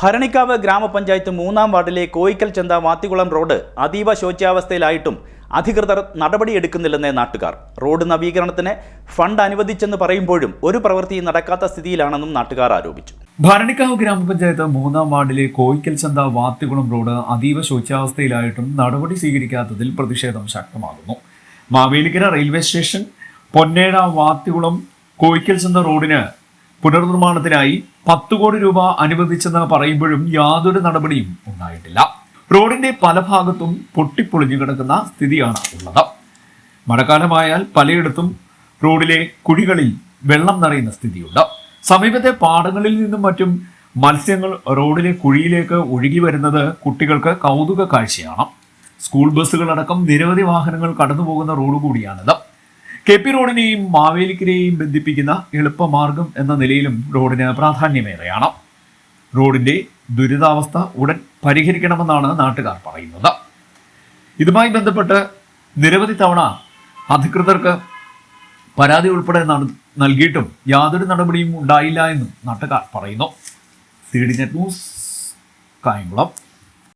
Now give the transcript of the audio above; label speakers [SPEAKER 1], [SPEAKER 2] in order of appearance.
[SPEAKER 1] ഭരണിക്കാവ് ഗ്രാമപഞ്ചായത്ത് മൂന്നാം വാർഡിലെ കോയിക്കൽ ചന്ത വാത്തികുളം റോഡ് അതീവ ശോച്യാവസ്ഥയിലായിട്ടും അധികൃതർ നടപടിയെടുക്കുന്നില്ലെന്ന് നാട്ടുകാർ. റോഡ് നവീകരണത്തിന് ഫണ്ട് അനുവദിച്ചെന്ന് പറയുമ്പോഴും ഒരു പ്രവൃത്തിയും നടക്കാത്ത സ്ഥിതിയിലാണെന്നും നാട്ടുകാർ ആരോപിച്ചു.
[SPEAKER 2] ഭരണിക്കാവ് ഗ്രാമപഞ്ചായത്ത് മൂന്നാം വാർഡിലെ കോയിക്കൽ ചന്ത വാത്തികുളം റോഡ് അതീവ ശോച്യാവസ്ഥയിലായിട്ടും നടപടി സ്വീകരിക്കാത്തതിൽ പ്രതിഷേധം ശക്തമാകുന്നു. മാവേലിക്കര റെയിൽവേ സ്റ്റേഷൻ പൊന്നേട വാത്തികുളം കോയിക്കൽ ചന്ത റോഡിന് പുനർനിർമ്മാണത്തിനായി പത്ത് കോടി രൂപ അനുവദിച്ചെന്ന് പറയുമ്പോഴും യാതൊരു നടപടിയും ഉണ്ടായിട്ടില്ല. റോഡിന്റെ പല ഭാഗത്തും പൊട്ടിപ്പൊളിഞ്ഞു കിടക്കുന്ന സ്ഥിതിയാണ് ഉള്ളത്. മഴക്കാലമായാൽ പലയിടത്തും റോഡിലെ കുഴികളിൽ വെള്ളം നിറയുന്ന സ്ഥിതിയുണ്ട്. സമീപത്തെ പാടങ്ങളിൽ നിന്നും മറ്റും മത്സ്യങ്ങൾ റോഡിലെ കുഴിയിലേക്ക് ഒഴുകി വരുന്നത് കുട്ടികൾക്ക് കൗതുക കാഴ്ചയാണ്. സ്കൂൾ ബസ്സുകളടക്കം നിരവധി വാഹനങ്ങൾ കടന്നു പോകുന്ന റോഡ് കൂടിയാണിത്. കെ പി റോഡിനെയും മാവേലിക്കരെയും ബന്ധിപ്പിക്കുന്ന എളുപ്പമാർഗം എന്ന നിലയിലും റോഡിന് പ്രാധാന്യമേറെയാണ്. റോഡിന്റെ ദുരിതാവസ്ഥ ഉടൻ പരിഹരിക്കണമെന്നാണ് നാട്ടുകാർ പറയുന്നത്. ഇതുമായി ബന്ധപ്പെട്ട് നിരവധി തവണ അധികൃതർക്ക് പരാതി ഉൾപ്പെടെ നൽകിയിട്ടും യാതൊരു നടപടിയും ഉണ്ടായില്ല എന്നും നാട്ടുകാർ പറയുന്നു. C D net news Kayamkulam.